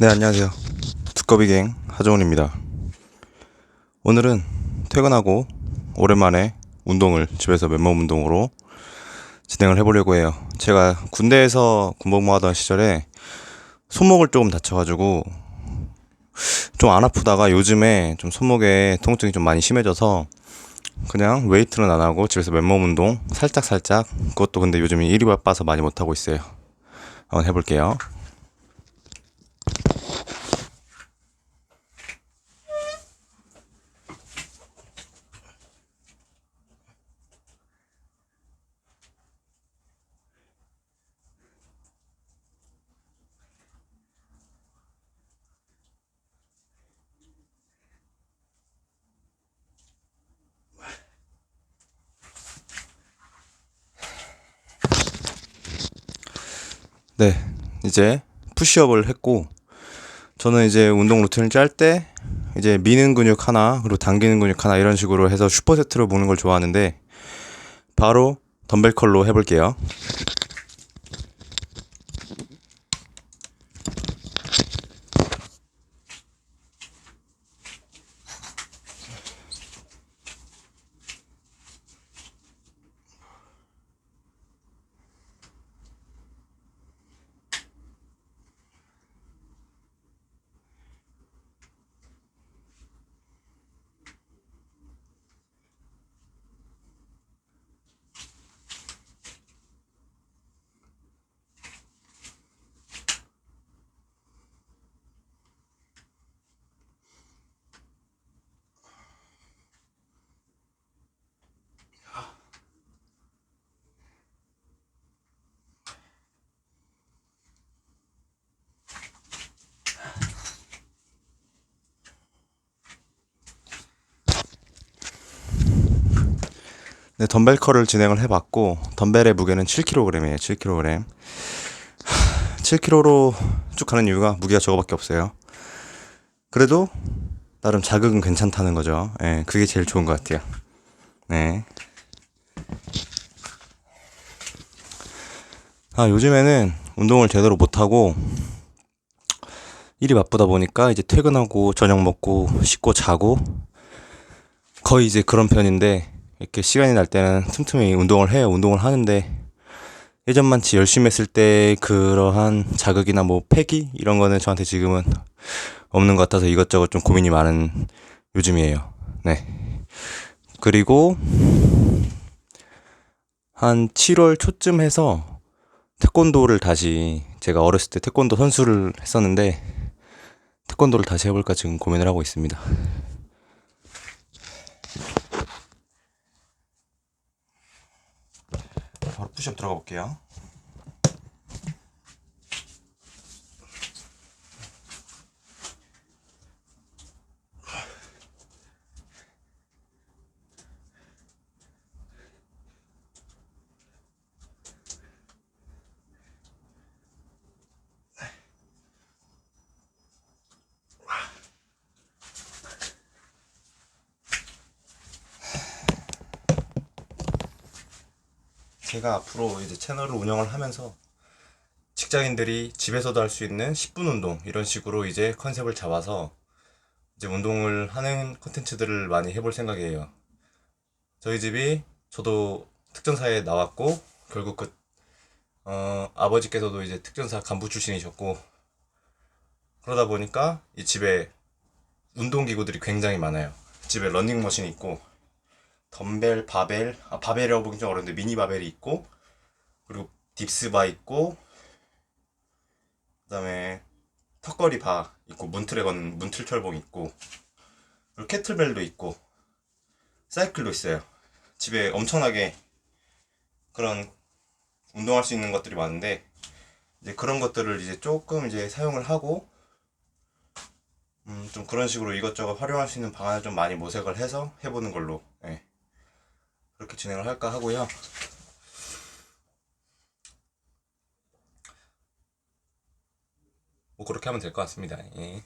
네, 안녕하세요. 두꺼비갱 하정훈입니다. 오늘은 퇴근하고 오랜만에 운동을 집에서 맨몸 운동으로 진행을 해보려고 해요. 제가 군대에서 군복무 하던 시절에 손목을 조금 다쳐가지고 좀 안 아프다가 요즘에 좀 손목에 통증이 좀 많이 심해져서 그냥 웨이트는 안 하고 집에서 맨몸 운동 살짝 살짝 그것도 근데 요즘 일이 바빠서 많이 못 하고 있어요. 한번 해볼게요. 네, 이제 푸시업을 했고, 저는 이제 운동 루틴을 짤 때, 이제 미는 근육 하나, 그리고 당기는 근육 하나, 이런 식으로 해서 슈퍼세트로 모는 걸 좋아하는데, 바로 덤벨 컬로 해볼게요. 네, 덤벨 컬을 진행을 해봤고, 덤벨의 무게는 7kg이에요, 7kg. 7kg로 쭉 가는 이유가 무게가 저거밖에 없어요. 그래도 나름 자극은 괜찮다는 거죠. 예, 그게 제일 좋은 것 같아요. 네. 아, 요즘에는 운동을 제대로 못하고, 일이 바쁘다 보니까 이제 퇴근하고 저녁 먹고 씻고 자고, 거의 이제 그런 편인데, 이렇게 시간이 날 때는 틈틈이 운동을 해요. 운동을 하는데, 예전만치 열심히 했을 때 그러한 자극이나 뭐 패기? 이런 거는 저한테 지금은 없는 것 같아서 이것저것 좀 고민이 많은 요즘이에요. 네. 그리고 한 7월 초쯤 해서 태권도를 다시 제가 어렸을 때 태권도 선수를 했었는데 태권도를 다시 해볼까 지금 고민을 하고 있습니다. 바로 푸시업 들어가 볼게요. 제가 앞으로 이제 채널을 운영을 하면서 직장인들이 집에서도 할 수 있는 10분 운동 이런 식으로 이제 컨셉을 잡아서 이제 운동을 하는 컨텐츠들을 많이 해볼 생각이에요. 저희 집이 저도 특전사에 나왔고 결국 그 어, 아버지께서도 이제 특전사 간부 출신이셨고 그러다 보니까 이 집에 운동 기구들이 굉장히 많아요. 집에 러닝머신이 있고 덤벨, 바벨, 아, 바벨이라고 보기 좀 어려운데 미니 바벨이 있고 그리고 딥스바 있고 그다음에 턱걸이 바 있고 문틀에 건 문틀 철봉 있고 그리고 캐틀벨도 있고 사이클도 있어요. 집에 엄청나게 그런 운동할 수 있는 것들이 많은데 이제 그런 것들을 이제 조금 이제 사용을 하고 음, 좀 그런 식으로 이것저것 활용할 수 있는 방안을 좀 많이 모색을 해서 해보는 걸로 진행을 할까 하고요. 뭐 그렇게 하면 될 것 같습니다. 예.